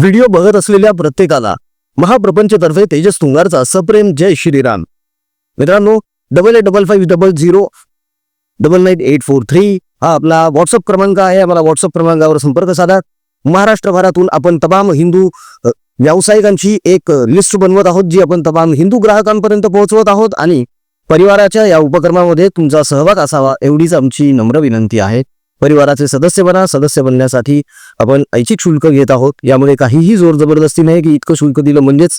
Video बघत असलेल्या प्रत्येकाला महाप्रपंचतर्फे तेजस तुंगारचा सप्रेम जय श्रीराम. मित्रांनो double eight double five double zero double nine eight four three हा आपला व्हॉट्सअप क्रमांक आहे. आम्हाला व्हॉट्सअप क्रमांकावर संपर्क साधा. महाराष्ट्रभरातून आपण तमाम हिंदू व्यावसायिकांची एक लिस्ट बनवत आहोत जी आपण तमाम हिंदू ग्राहकांपर्यंत पोहोचवत आहोत. आणि परिवाराच्या या उपक्रमामध्ये तुमचा सहभाग असावा एवढीच आमची नम्र विनंती आहे. परिवाराचे सदस्य बना सदस्य बनण्यासाठी आपण ऐच्छिक शुल्क घेत आहोत. यामुळे काहीही जोर जबरदस्ती नाही की इतकं शुल्क दिलं म्हणजेच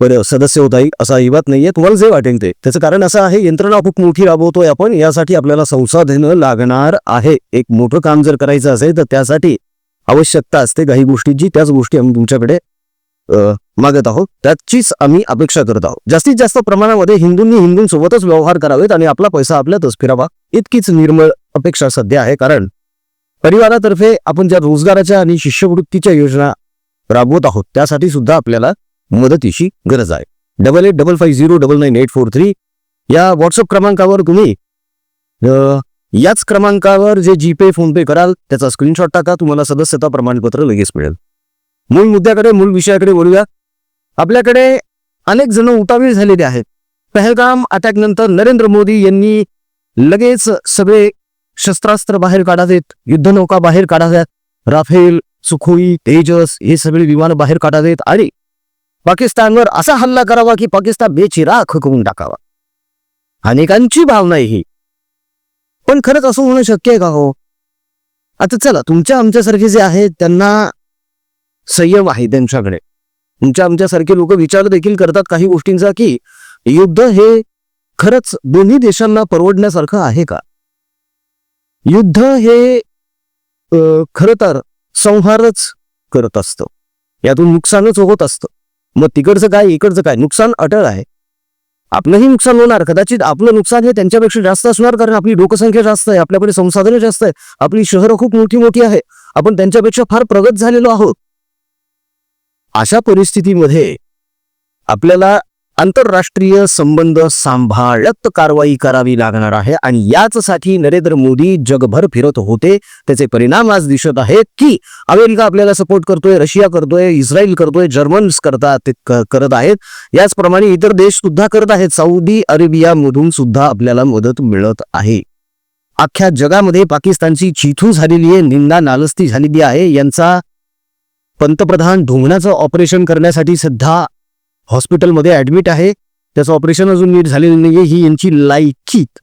बरं सदस्य होता येईल असा अजिबात नाहीये. तुम्हाला जे वाटेल ते. त्याचं कारण असं आहे यंत्रणा खूप मोठी राबवतोय आपण. यासाठी आपल्याला संसाधनं लागणार आहे. एक मोठं काम जर करायचं असेल तर त्यासाठी आवश्यकता असते काही गोष्टींची त्याच गोष्टी आम्ही तुमच्याकडे मागत आहोत. त्याचीच आम्ही अपेक्षा करत आहोत. जास्तीत जास्त प्रमाणामध्ये हिंदूंनी हिंदूंसोबतच व्यवहार करावेत आणि आपला पैसा आपल्यातच फिरावा. इतकीच निर्मळ अपेक्षा सध्या आहे कारण परिवारातर्फे आपण ज्या रोजगाराच्या आणि शिष्यवृत्तीच्या योजना राबवत आहोत त्यासाठी सुद्धा आपल्याला मदतीची गरज आहे. Double eight double five zero double nine eight four three या व्हॉट्सअप क्रमांकावर तुम्ही याच क्रमांकावर जे जीपे फोनपे कराल त्याचा स्क्रीनशॉट टाका तुम्हाला सदस्यता प्रमाणपत्र लगेच मिळेल. मूळ मुद्द्याकडे मूळ विषयाकडे बोलूया आपल्याकडे अनेक जण उतावीळ झालेले आहेत. पहलगाम अटॅक नंतर नरेंद्र मोदी यांनी लगेच सगळे शस्त्रास्त्र बाहेर काढावेत युद्धनौका बाहेर काढाव्यात राफेल सुखोई तेजस हे सगळे विमान बाहेर काढावेत आणि पाकिस्तानवर असा हल्ला करावा की पाकिस्तान बेचिराख करून टाकावा. अनेकांची भावना ही. पण खरंच असं होणं शक्य आहे का हो? आता चला तुमच्या आमच्यासारखे जे आहेत त्यांना संयम आहे त्यांच्याकडे. तुमच्या आमच्यासारखे लोक विचार देखील करतात काही गोष्टींचा की युद्ध हे खरंच दोन्ही देशांना परवडण्यासारखं आहे का? युद्ध हे खर तर संहारच करत असतं. यातून नुकसानच होत असतं. मग तिकडचं काय इकडचं काय? नुकसान अटळ आहे. आपलंही नुकसान होणार. कदाचित आपलं नुकसान हे त्यांच्यापेक्षा जास्त असणार कारण आपली लोकसंख्या जास्त आहे आपल्याकडे संसाधनं जास्त आहे आपली शहरं खूप मोठी मोठी आहे. आपण त्यांच्यापेक्षा फार प्रगत झालेलो आहोत. अशा परिस्थितीमध्ये आपल्याला आंतरराष्ट्रीय संबंध सांभाळत कारवाई करावी लागणार आहे आणि याचसाठी नरेंद्र मोदी जगभर फिरत होते. त्याचे परिणाम आज दिसत आहेत की अमेरिका आपल्याला सपोर्ट करतोय रशिया करतोय इस्रायल करतोय जर्मन्स करतात ते क- करत आहेत. याचप्रमाणे इतर देश सुद्धा करत आहेत. सौदी अरेबियामधून सुद्धा आपल्याला मदत मिळत आहे. अख्ख्या जगामध्ये पाकिस्तानची चिथू झालेली आहे निंदा नालस्ती झालेली आहे. यांचा पंतप्रधान ढोंगणाचं ऑपरेशन करण्यासाठी सध्या हॉस्पिटलमध्ये ऍडमिट आहे. त्याचं ऑपरेशन अजून नीट झालेलं नाहीये. ही यांची लायकीत.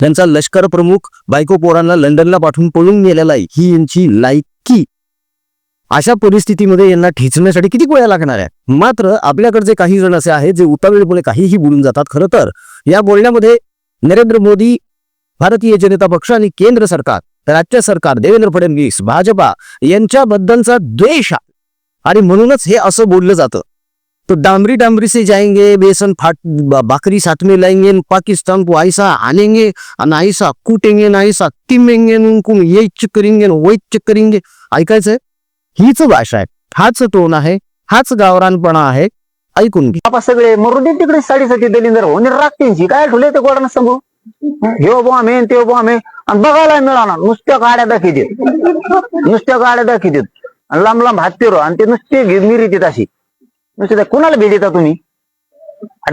त्यांचा लष्कर प्रमुख बायको पोरांना लंडनला पाठवून पळून गेलेला आहे. ही यांची लायकी. अशा परिस्थितीमध्ये यांना ठेचण्यासाठी किती गोळ्या लागणार आहे मात्र आपल्याकडचे काही जण असे आहेत जे उतावेळपणे काहीही बोलून जातात. खरं तर या बोलण्यामध्ये नरेंद्र मोदी भारतीय जनता पक्ष आणि केंद्र सरकार राज्य सरकार देवेंद्र फडणवीस भाजपा यांच्याबद्दलचा द्वेष आणि म्हणूनच हे असं बोललं जातं. तो डामरी डामरी से जाएंगे बेसन फाट बकरी साथ में लाएंगे पाकिस्तान को ऐसा आनेंगे ना ऐसा कूटेंगे ना ऐसा तिमेंगे उनको ये चेक करेंगे न चेक करेंगे। ऐकायचंय हीच भाषा आहे हाच टोन आहे हाच गावरानपणा आहे ऐकून घे। बाबा सगळे मरुदी तिकडे साडीसाठी दलिंदर होणे राखतींची काय ठुले ते कोणाला सांगू? हे बो आम्ही ते बो आम्ही आणि बघायला मिळाणार नुसत्या गाड्या दाखवतात नुसत्या गाड्या दाखवतात आणि लांब लांब हात फिरो आणि ते नुसते मिरी देत अशी. नुसते त्या कुणाला देता तुम्ही?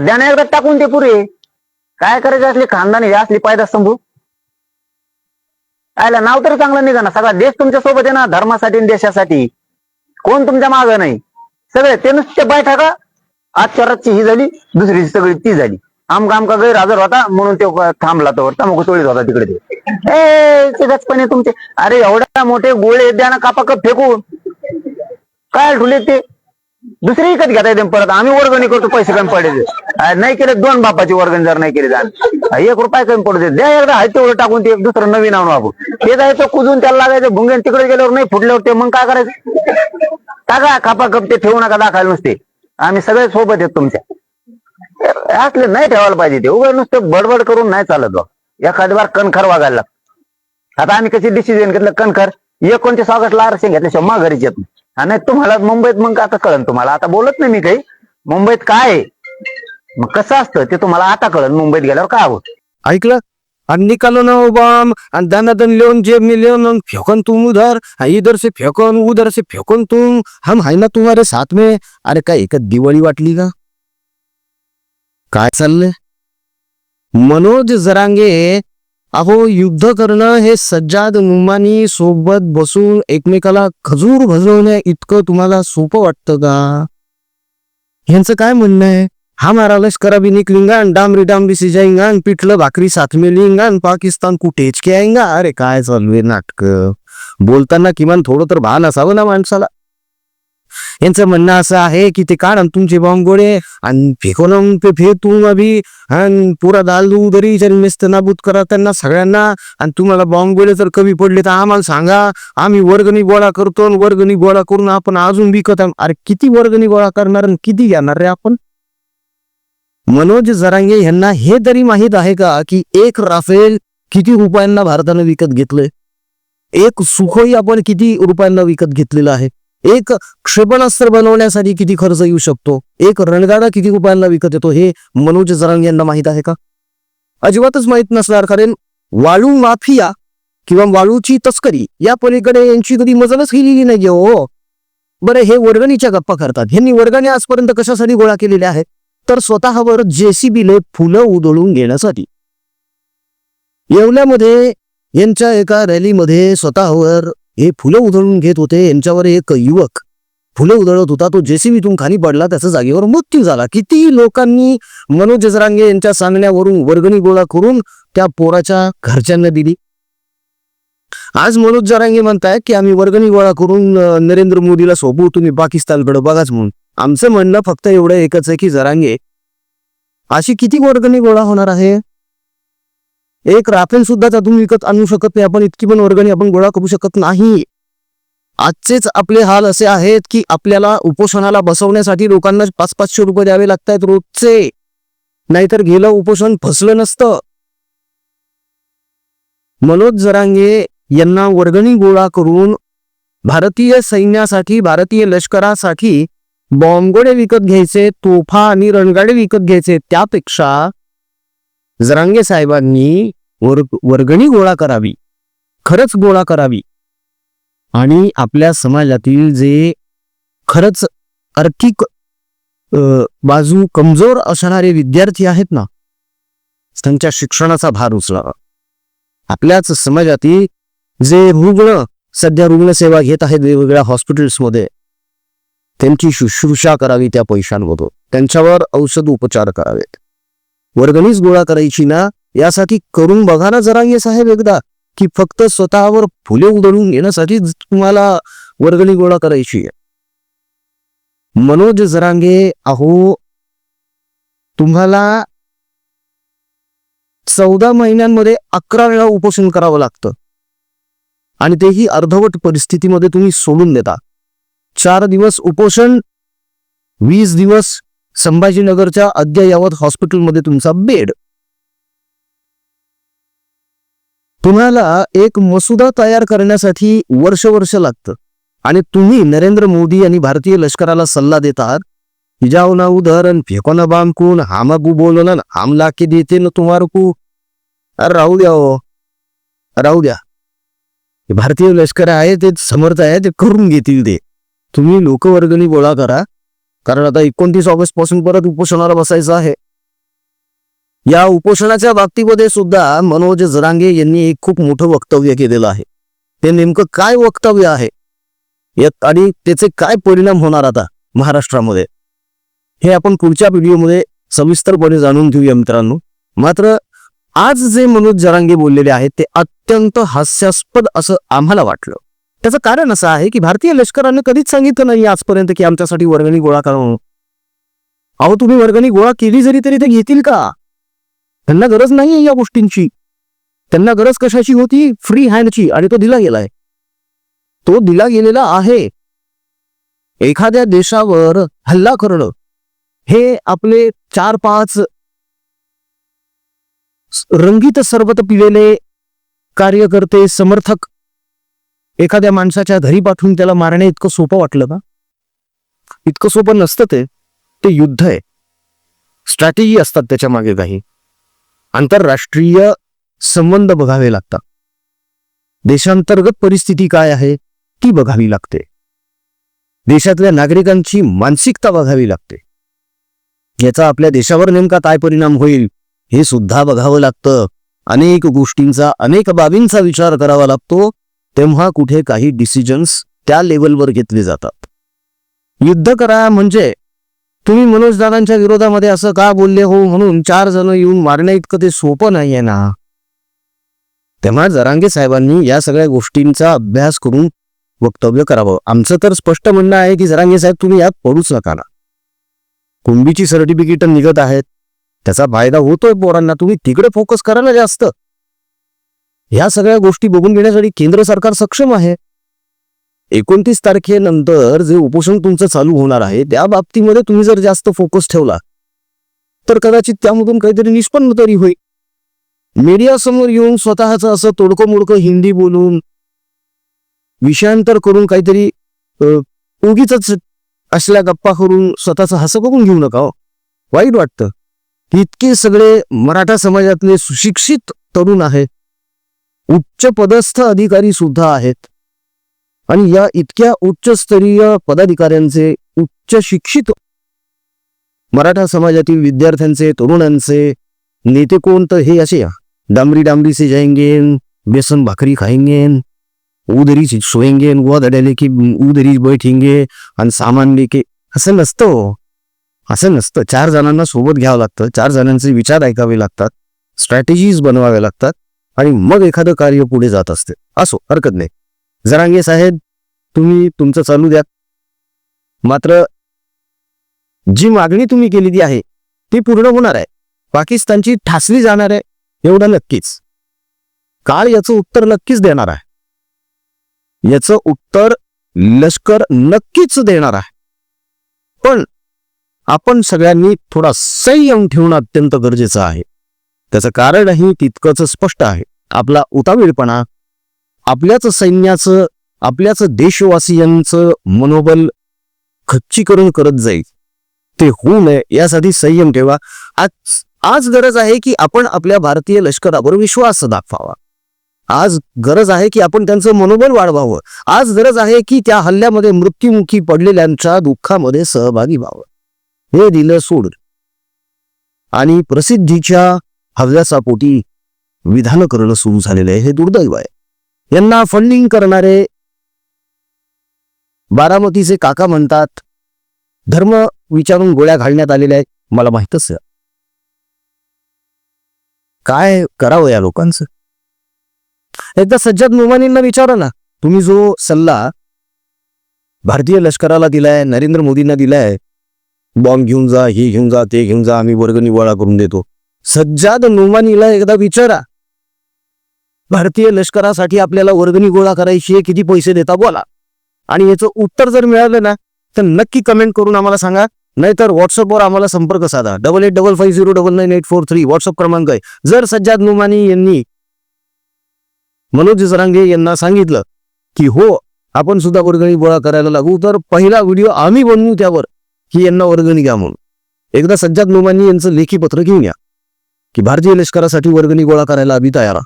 द्याना एकदा टाकून ते पुरे. काय करायचे असले खानदानी हे असली पायदा संभू आयला नाव तर चांगलं निघा ना सगळा देश तुमच्यासोबत आहे ना धर्मासाठी आणि देशासाठी. कोण तुमच्या माग नाही? सगळे ते नुसते बैठा का आजच्या रातची ही झाली दुसरी सगळी ती झाली. आमका आमका गैरहजर होता म्हणून तो थांबला तो. तमक चोळीत होता तिकडे ते. ते गचपणे तुमचे. अरे एवढ्या मोठे गोळे द्या ना कापा कप फेकून. काय ठुले ते? दुसरी विकत घेता येते परत आम्ही वर्गणी करतो पैसे कमी पडायचे नाही केले दोन बापाची वर्गणी जर नाही केली जाण एक रुपये कमी पडू दे. द्या एकदा आहे तेवढं टाकून ते एक दुसरं नवीन आणू आपण. ते जायचं कुजून त्याला लागायचं भुंगेन तिकडे गेल्यावर नाही फुटल्यावर ते मग काय करायचं? टाका खापा खप ते ठेवू नका दाखायला नुसते. आम्ही सगळे सोबत आहेत तुमच्या. असले नाही ठेवायला पाहिजे ते. उघड नुसतं बडबड करून नाही चालत बा. एखादी बार कणखर वागायला आता आम्ही कशी डिसिजन घेतलं? कणखर. एकोणतीस ऑगस्टला आरक्षण घेतल्याशिवाय माघारीच येत नाही. हा, नाही तुम्हाला मुंबईत मग आता कळन तुम्हाला. आता बोलत नाही मी काही. मुंबईत काय आहे? मग कसं असतं ते तुम्हाला आता कळन. मुंबईत गेल्यावर काय होत? ऐकलं? आणि निकालो ना वो आणि दनादन लिहून जेब में लिहून और फेंकन तुम उधर. हाँ, इधर से फेंकन उधर से फेंकन तुम. हम है ना तुम्हारे साथ में. अरे काय एक दिवाळी वाटली का? काय चाललंय? मनोज जरांगे अहो युद्ध करणं हे सज्जाद मुमानी सोबत बसून एकमेकाला खजूर भजवण्या इतकं तुम्हाला सोपं वाटतं का? ह्यांचं काय म्हणणं आहे? हमारा लश्कर अभी निकलेगा डांबरी डामरी डामरी पिठलं भाकरी साथ में पाकिस्तान कुठेच की आएगा अरे काय चालू आहे नाटक? बोलताना किमान थोडं तर भान असावं ना माणसाला. यांचं म्हणणं असं आहे की ते काढ तुमचे बॉम्ब गोळे आणि फेको ते पे फे तुम अभी आणि पुरा दाल उदरी मिस्त नाबूद करा त्यांना सगळ्यांना आणि तुम्हाला बॉम्ब गोळे जर कमी पडले तर आम्हाला सांगा आम्ही वर्गणी गोळा करतो वर्गणी गोळा करून आपण अजून विकत अरे किती वर्गणी गोळा करणार आणि किती घेणार रे आपण? मनोज जरांगे यांना हे तरी माहीत आहे का की एक राफेल किती रुपयांना भारतानं विकत घेतलंय? एक सुखोई आपण किती रुपयांना विकत घेतलेलं आहे? एक क्षेपणास्त्र बनवण्यासाठी किती खर्च येऊ शकतो? एक रणगाडा किती रुपयांना विकत येतो? हे मनोज जरांग यांना माहीत आहे का? अजिबातच माहीत नसणार कारण वाळू माफिया किंवा वाळूची तस्करी या पलीकडे यांची कधी मजलच केलेली नाही हो. बरं हे वर्गणीच्या गप्पा करतात. ह्यांनी वर्गणी आजपर्यंत कशासाठी गोळा केलेल्या आहेत? तर स्वतःवर जेसीबीले फुलं उधळून घेण्यासाठी. येवल्यामध्ये यांच्या एका रॅलीमध्ये स्वतःवर हे फुलं उधळून घेत होते. यांच्यावर एक युवक फुलं उधळत होता. तो जेसीबीतून खाली पडला. त्याचा जागेवर मृत्यू झाला. किती लोकांनी मनोज जरांगे यांच्या सांगण्यावरून वर्गणी गोळा करून त्या पोराच्या घरच्यांना दिली. आज मनोज जरांगे म्हणताय की आम्ही वर्गणी गोळा करून नरेंद्र मोदीला सोपवू. तुम्ही पाकिस्तानकडे बघाच म्हणून. आमचं म्हणणं फक्त एवढं एकच आहे की जरांगे अशी किती वर्गणी गोळा होणार आहे? एक राफेल सुद्धा त्यातून विकत आणू शकत नाही. आपण इतकी पण वर्गणी आपण गोळा करू शकत नाही. आजचेच आपले हाल असे आहेत की आपल्याला उपोषणाला बसवण्यासाठी लोकांना पाच पाचशे रुपये द्यावे लागतात रोजचे. नाहीतर गेलं उपोषण फसलं नसतं. मनोज जरांगे यांना वर्गणी गोळा करून भारतीय सैन्यासाठी भारतीय लष्करासाठी बॉम्बगोडे विकत घ्यायचे तोफा आणि रणगाडे विकत घ्यायचे. त्यापेक्षा जरांगे साहेबांनी वर्ग वर्गणी गोळा करावी. खरंच गोळा करावी. आणि आपल्या समाजातील जे खरंच आर्थिक बाजू कमजोर असणारे विद्यार्थी आहेत ना त्यांच्या शिक्षणाचा भार उचलावा. आपल्याच समाजातील जे रुग्ण सध्या रुग्णसेवा घेत आहेत वेगवेगळ्या हॉस्पिटल्समध्ये त्यांची शुश्रूषा करावी त्या पैशांमधून. त्यांच्यावर औषध उपचार करावेत. वर्गणीच गोळा करायची ना यासाठी करून बघा ना जरांगे साहेब एकदा की फक्त स्वतःवर फुले उधळून घेण्यासाठी तुम्हाला वर्गणी गोळा करायची आहे. मनोज जरांगे अहो तुम्हाला चौदा महिन्यांमध्ये अकरा वेळा उपोषण करावं लागतं. आणि तेही अर्धवट परिस्थितीमध्ये तुम्ही सोडून देता. चार दिवस उपोषण वीस दिवस संभाजीनगरच्या अद्ययावत हॉस्पिटलमध्ये तुमचा बेड. तुम्हाला एक मसुदा तयार करण्यासाठी वर्ष वर्ष लागतं. आणि तुम्ही नरेंद्र मोदी आणि भारतीय लष्कराला सल्ला देतात कि जाओ ना बामकून आणि फेको ना बाम हामाकू ना हम लाके देते ना तुम्हारे को अरे राहू द्या हो. राहू द्या. हे भारतीय लष्कर आहे ते समर्थ आहे ते करून घेतील ते. तुम्ही लोकवर्गणी गोळा करा. कारण आता एकोणतीस ऑगस्टपासून परत उपोषणाला बसायचं आहे. या उपोषणाच्या बाबतीमध्ये सुद्धा मनोज जरांगे यांनी एक खूप मोठं वक्तव्य केलेलं आहे. ते नेमकं काय वक्तव्य आहे? यात आणि त्याचे काय परिणाम होणार आता महाराष्ट्रामध्ये? हे आपण पुढच्या व्हिडिओमध्ये सविस्तरपणे जाणून घेऊया मित्रांनो. मात्र आज जे मनोज जरांगे बोललेले आहेत ते अत्यंत हास्यास्पद असं आम्हाला वाटलं. त्याचं कारण असं आहे की भारतीय लष्करानं कधीच सांगितलं नाही आजपर्यंत की आमच्यासाठी वर्गणी गोळा करा म्हणून अहो तुम्ही वर्गणी गोळा केली जरी तरी ते घेतील का? त्यांना गरज नाहीये या गोष्टींची. त्यांना गरज कशाची होती? फ्री हँडची आणि तो दिला गेलाय. तो दिला गेलेला आहे. एखाद्या देशावर हल्ला करणं हे आपले चार पाच रंगीत सरबत पिलेले कार्यकर्ते समर्थक एखाद्या माणसाच्या घरी पाठवून त्याला मारणे इतकं सोपं वाटलं का इतकं सोपं नसतं ते. ते युद्ध आहे. स्ट्रॅटेजी असतात त्याच्यामागे काही. आंतरराष्ट्रीय संबंध बघावे लागतात. देशांतर्गत परिस्थिती काय आहे ती बघावी लागते. देशातल्या नागरिकांची मानसिकता बघावी लागते. याचा आपल्या देशावर नेमका काय परिणाम होईल हे सुद्धा बघावं लागतं. अनेक गोष्टींचा अनेक बाबींचा विचार करावा लागतो. तेव्हा कुठे काही डिसिजन्स त्या लेवलवर घेतले जातात. युद्ध करा म्हणजे तुम्ही मनोजदादांच्या विरोधामध्ये असं का बोलले हो म्हणून चार जण येऊन मारण्या इतकं ते सोपं नाहीये ना. तेव्हा जरांगे साहेबांनी या सगळ्या गोष्टींचा अभ्यास करून वक्तव्य करावं. आमचं तर स्पष्ट म्हणणं आहे की जरांगे साहेब तुम्ही यात पडूच नका ना. कुंभीची सर्टिफिकेट निघत आहेत. त्याचा फायदा होतोय पोरांना. तुम्ही तिकडे फोकस करा ना जास्त. ह्या सगळ्या गोष्टी बघून घेण्यासाठी केंद्र सरकार सक्षम आहे. एकोणतीस तारखेनंतर जे उपोषण तुमचं चालू होणार आहे त्या बाबतीमध्ये तुम्ही जर जास्त फोकस ठेवला तर कदाचित त्यामधून काहीतरी निष्पन्न तरी होईल. मीडियासमोर येऊन स्वतःचं असं तोडकं मोडकं हिंदी बोलून विषयांतर करून काहीतरी उगीच असल्या गप्पा करून स्वतःचं हसं बघून घेऊ नका हो. वाईट वाटतं. इतके सगळे मराठा समाजातले सुशिक्षित तरुण आहेत उच्च पदस्थ अधिकारी सुद्धा आहेत. आणि या इतक्या उच्चस्तरीय पदाधिकाऱ्यांचे उच्च शिक्षित मराठा समाजातील विद्यार्थ्यांचे तरुणांचे नेते कोण तर हे असे डांबरी डांबरी से जाएंगे बेसन भाकरी खाएंगे उधरी सोएंगे व दड्याले की उधरी बैठेंगे आणि सामान लेके. असं नसतं हो. असं नसतं. चार जणांना सोबत घ्यावं लागतं. चार जणांचे विचार ऐकावे लागतात. स्ट्रॅटेजीज बनवाव्या लागतात. आणि मग एखादं कार्य पुढे जात असते. असो हरकत नाही. जरांगे साहेब तुम्ही तुमचं चालू द्या. मात्र जी मागणी तुम्ही केलेली आहे ती पूर्ण होणार आहे. पाकिस्तानची ठासली जाणार आहे एवढं नक्कीच. काळ याचं उत्तर नक्कीच देणार आहे. याचं उत्तर लष्कर नक्कीच देणार आहे. पण आपण सगळ्यांनी थोडा संयम ठेवणं अत्यंत गरजेचं आहे. त्याचं कारणही तितकंच स्पष्ट आहे. आपला उतावीळपणा आपल्याच सैन्याचं आपल्याच देशवासियांचं मनोबल खच्चीकरण करत जाईल. ते होऊ नये यासाठी संयम ठेवा. आज आज गरज आहे की आपण आपल्या भारतीय लष्करावर विश्वास दाखवावा. आज गरज आहे की आपण त्यांचं मनोबल वाढवावं. आज गरज आहे की त्या हल्ल्यामध्ये मृत्युमुखी पडलेल्यांच्या दुःखामध्ये सहभागी व्हावं. हे दिलं सोड. आणि प्रसिद्धीच्या हव्यासापोटी विधान करणं सुरू झालेलं आहे. हे दुर्दैव आहे. यांना फंडिंग करणारे बारामतीचे काका म्हणतात धर्म विचारून गोळ्या घालण्यात आलेल्या आहेत. मला माहितच काय करावं या लोकांचं? एकदा सज्जद मोमानींना विचारा ना. तुम्ही जो सल्ला भारतीय लष्कराला दिलाय नरेंद्र मोदींना दिलाय बॉम्ब घेऊन जा हे घेऊन जा ते घेऊन जा आम्ही वर्ग निवाळा करून देतो. सज्जाद नुमानीला एकदा विचारा. भारतीय लष्करासाठी आपल्याला वर्गणी गोळा करायची आहे किती पैसे देता बोला. आणि याचं उत्तर जर मिळालं ना तर नक्की कमेंट करून आम्हाला सांगा. नाहीतर व्हॉट्सअपवर आम्हाला संपर्क साधा. Double eight double five zero double nine eight four three WhatsApp क्रमांक आहे. जर सज्जाद नुमानी यांनी मनोज जरांगे यांना सांगितलं की हो आपण सुद्धा वर्गणी गोळा करायला लागू तर पहिला व्हिडिओ आम्ही बनवू त्यावर की यांना वर्गणी घ्या म्हणून. एकदा सज्जाद नुमानी यांचं लेखी पत्र घेऊन या. की भारतीय लष्करासाठी वर्गणी गोळा करायला आम्ही तयार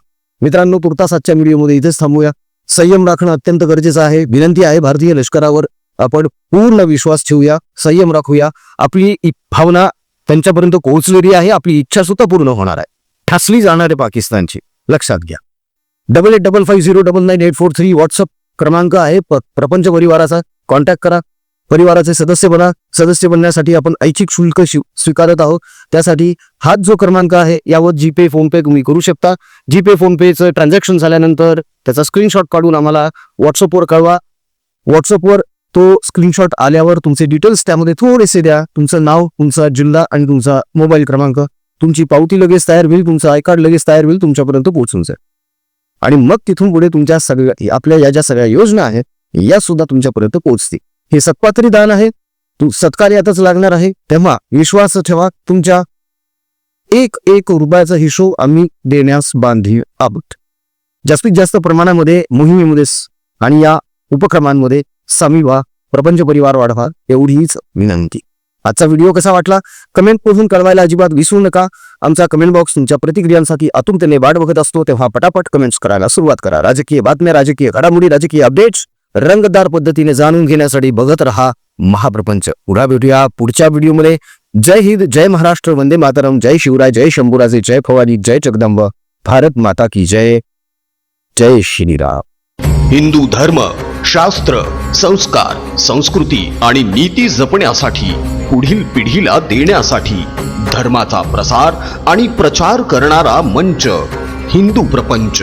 मित्रांनो तुर्तास आजच्या व्हिडिओमध्ये इथेच थांबूया. संयम राखणं अत्यंत गरजेचं आहे. विनंती आहे भारतीय लष्करावर आपण पूर्ण विश्वास ठेवूया संयम राखूया. आपली भावना त्यांच्यापर्यंत पोहोचलेली आहे. आपली इच्छा सुद्धा पूर्ण होणार आहे. ठासली जाणार आहे पाकिस्तानची. लक्षात घ्या. Double eight double five zero double nine eight four three WhatsApp क्रमांक आहे. प- प्रपंच परिवाराचा. कॉन्टॅक्ट करा. परिवाराचे सदस्य बना सदस्य बनण्यासाठी आपण ऐच्छिक शुल्क स्वीकारत आहोत. त्यासाठी हाच जो क्रमांक आहे यावर जीपे फोनपे तुम्ही करू शकता. जीपे फोनपेचं ट्रान्झॅक्शन झाल्यानंतर त्याचा स्क्रीनशॉट काढून आम्हाला व्हॉट्सअपवर कळवा. व्हॉट्सअपवर तो स्क्रीनशॉट आल्यावर तुमचे डिटेल्स त्यामध्ये थोडेसे द्या. तुमचं नाव तुमचा जिल्हा आणि तुमचा मोबाईल क्रमांक. तुमची पावती लगेच तयार होईल तुमचं आय कार्ड लगेच तयार होईल तुमच्यापर्यंत पोहोचून जाईल. आणि मग तिथून पुढे तुमच्या सगळ्या आपल्या या ज्या सगळ्या योजना आहेत या सुद्धा तुमच्यापर्यंत पोहोचतील. हे सत्पात्री दान आहे. तू सत्कार्यातच लागणार आहे. तेव्हा विश्वास ठेवा तुमच्या. एक एक रुपयाचा हिशोब आम्ही देण्यास बांधी आहोत. जास्तीत जास्त प्रमाणामध्ये मोहिमेमध्ये आणि या उपक्रमांमध्ये सामी व्हा. प्रपंच परिवार वाढवा. एवढीच विनंती. आजचा व्हिडिओ कसा वाटला? कमेंट करून कळवायला अजिबात विसरू नका. आमचा कमेंट बॉक्स तुमच्या प्रतिक्रियांसाठी आतुरतेने वाट बघत असतो. तेव्हा पटापट कमेंट्स करायला सुरुवात करा. राजकीय बातम्या राजकीय घडामोडी राजकीय अपडेट्स रंगदार पद्धतीने जाणून घेण्यासाठी बघत रहा महाप्रपंच. पुन्हा भेटूया पुढच्या व्हिडिओमध्ये. जय हिंद जय महाराष्ट्र वंदे मातरम जय शिवराय जय शंभूराजे जय भवानी जय जगदंब. भारत माता की जय. जय श्रीराम. हिंदू धर्म शास्त्र संस्कार संस्कृती आणि नीती जपण्यासाठी पुढील पिढीला देण्यासाठी धर्माचा प्रसार आणि प्रचार करणारा मंच हिंदू प्रपंच.